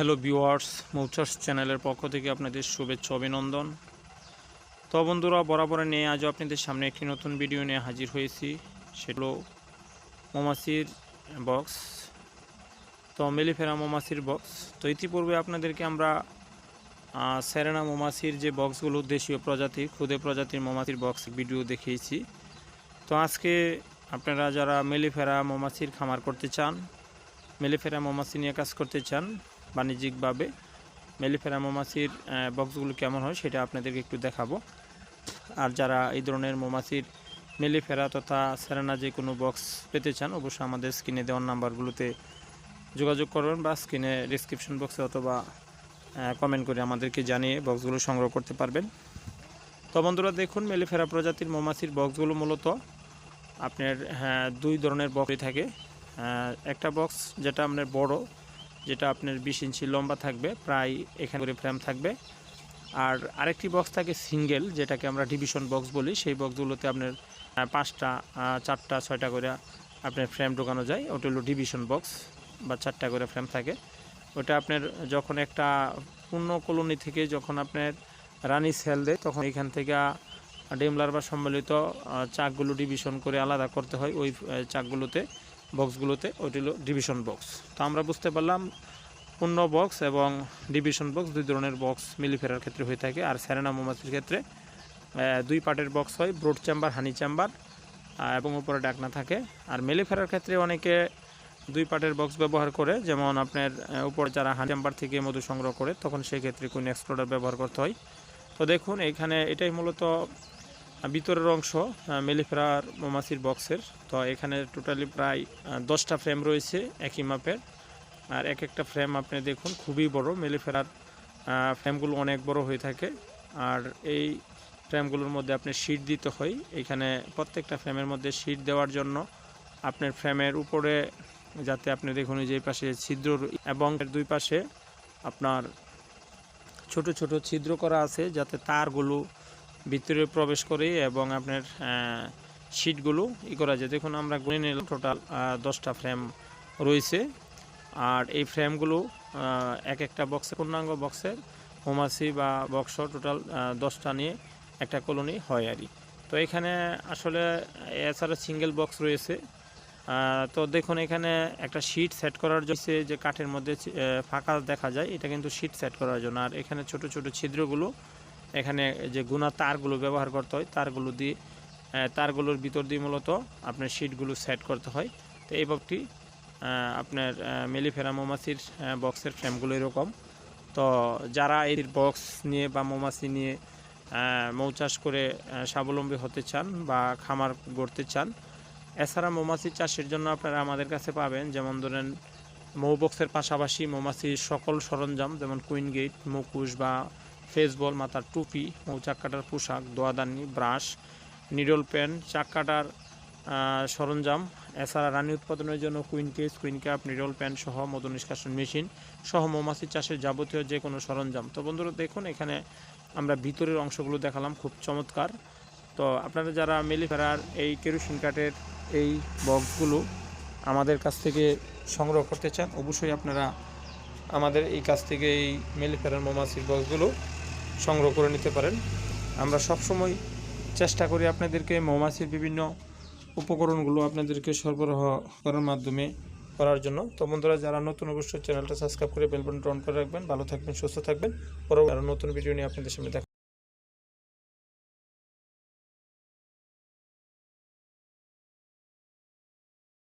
Hello viewers মৌচার্স চ্যানেলের পক্ষ থেকে আপনাদের শুভেচ্ছা, অভিনন্দন। তো বন্ধুরা বরাবর নিয়ে আজও আপনাদের সামনে একটি নতুন ভিডিও নিয়ে হাজির হয়েছি। সেগুলো মৌমাছির বক্স তো মেলিফেরা মৌমাছির বক্স তো ইতিপূর্বে আপনাদেরকে আমরা সেরেনা মৌমাছির যে বক্সগুলো দেশীয় প্রজাতির, ক্ষুদে প্রজাতির মৌমাছির বক্স ভিডিও দেখিয়েছি। তো আজকে আপনারা যারা মেলিফেরা মৌমাছির খামার করতে চান, মেলিফেরা মৌমাছি নিয়ে কাজ করতে চান বাণিজ্যিকভাবে মেলিফেরা মৌমাছির বক্সগুলো কেমন হয় সেটা আপনাদেরকে একটু দেখাবো। আর যারা এই ধরনের মৌমাছির মেলিফেরা তথা সেরেনা যে কোনো বক্স পেতে চান অবশ্যই আমাদের স্ক্রিনে দেওয়ার নাম্বারগুলোতে যোগাযোগ করবেন বা স্ক্রিনে ডিসক্রিপশন বক্সে অথবা কমেন্ট করে আমাদেরকে জানিয়ে বক্সগুলো সংগ্রহ করতে পারবেন। তো বন্ধুরা দেখুন মেলিফেরা প্রজাতির মৌমাছির বক্সগুলো মূলত আপনার হ্যাঁ, দুই ধরনের বক্সই থাকে। একটা বক্স যেটা আপনার বড় যেটা আপনার বিশ ইঞ্চি লম্বা থাকবে, প্রায় এখানে করে ফ্রেম থাকবে। আর আরেকটি বক্স থাকে সিঙ্গেল যেটাকে আমরা ডিভিশন বক্স বলি। সেই বক্সগুলোতে আপনার পাঁচটা চারটা, ছয়টা করে আপনার ফ্রেম ঢোকানো যায়। ওটা হলো ডিভিশন বক্স বা চারটা করে ফ্রেম থাকে। ওটা আপনার যখন একটা পূর্ণ কলোনি থেকে যখন আপনার রানি সেল দেয়, তখন এখান থেকে ডেমলার বা সম্মিলিত চাকগুলো ডিভিশন করে আলাদা করতে হয়। ওই চাকগুলোতে বক্সগুলোতে, ওইটি হলো ডিভিশন বক্স। তো আমরা বুঝতে পারলাম পূর্ণ বক্স এবং ডিভিশন বক্স দুই ধরনের বক্স মিলিফেরার ক্ষেত্রে হয়ে থাকে। আর স্যারেনা মৌমাছির ক্ষেত্রে দুই পার্টের বক্স হয়, ব্রোড চেম্বার, হানি চেম্বার এবং উপরে ডাকনা থাকে। আর মেলে ফেরার ক্ষেত্রে অনেকে দুই পার্টের বক্স ব্যবহার করে, যেমন আপনার উপর যারা হানি চেম্বার থেকে মধু সংগ্রহ করে, তখন সেই ক্ষেত্রে কোন এক্সপ্লোডার ব্যবহার করতে হয়। তো দেখুন, এখানে এটাই মূলত ভিতরের অংশ মেলিফেরার মৌমাছির বক্সের। তো এখানে টোটালি প্রায় দশটা ফ্রেম রয়েছে একই মাপের। আর এক একটা ফ্রেম আপনি দেখুন, খুবই বড়। মেলিফেরার ফ্রেমগুলো অনেক বড় হয়ে থাকে। আর এই ফ্রেমগুলোর মধ্যে আপনি শীট দিতে হয়। এখানে প্রত্যেকটা ফ্রেমের মধ্যে শীট দেওয়ার জন্য আপনার ফ্রেমের উপরে যাতে আপনি দেখুন যে পাশে ছিদ্র এবং দুই পাশে আপনার ছোট ছোট ছিদ্র করা আছে, যাতে তারগুলো ভিতরে প্রবেশ করে এবং আপনার শিটগুলো ই করা যায়। দেখুন, আমরা গুনে নিলাম টোটাল দশটা ফ্রেম রয়েছে। আর এই ফ্রেমগুলো এক একটা বক্সে পূর্ণাঙ্গ বক্সের হোমাসি বা বক্স টোটাল দশটা নিয়ে একটা কলোনি হয় আর। তো এখানে আসলে এছাড়া সিঙ্গেল বক্স রয়েছে। তো দেখুন, এখানে একটা শিট সেট করার জন্য যে কাঠের মধ্যে ফাঁকা দেখা যায়, এটা কিন্তু শিট সেট করার জন্য। আর এখানে ছোট ছোট ছিদ্রগুলো এখানে যে গুণা তারগুলো ব্যবহার করতে হয় তারগুলো দিয়ে তারগুলোর ভিতর দিয়ে মূলত আপনার শিটগুলো সেট করতে হয়। তো এই বক্সটি আহ, আপনার মেলিফেরা মৌমাছির বক্সের ফ্রেমগুলো এরকম। তো যারা এর বক্স নিয়ে বা মৌমাছি নিয়ে আহ, মৌচাষ করে স্বাবলম্বী হতে চান বা খামার গড়তে চান এছাড়া মৌমাছি চাষের জন্য আপনারা আমাদের কাছে পাবেন যেমন ধরেন মৌ বক্সের পাশাপাশি মৌমাছির সকল সরঞ্জাম যেমন কুইন গেট মুকুশ বা ফেসবল মাথার টুপি চাক কাটার পোশাক দোয়াদানি ব্রাশ, নিডল পেন চাক কাটার সরঞ্জাম, এছাড়া রানী উৎপাদনের জন্য queen case, queen cap, needle pen সহ মধু নিষ্কাশন মেশিন সহ মৌমাছি চাষের যাবতীয় যে কোনো সরঞ্জাম। তো বন্ধুরা, দেখুন, এখানে আমরা ভিতরের অংশগুলো দেখালাম, খুব চমৎকার। তো আপনারা যারা মেলিফেরার এই কেরোসিন কাঠের এই বক্সগুলো আমাদের কাছ থেকে সংগ্রহ করতে চান, অবশ্যই আপনারা আমাদের এই কাছ থেকে এই মেলিফেরার মৌমাছির বক্সগুলো সংগ্রহ করে নিতে পারেন। আমরা সবসময় চেষ্টা করি আপনাদেরকে মৌমাছির বিভিন্ন উপকরণগুলো আপনাদেরকে সরবরাহ করার মাধ্যমে করার জন্য। তো বন্ধুরা, যারা নতুন অবশ্যই চ্যানেলটা সাবস্ক্রাইব করে বেলবন টন করে রাখবেন। ভালো থাকবেন, সুস্থ থাকবেন। পরবর্তী নতুন ভিডিও নিয়ে আপনাদের সামনে দেখা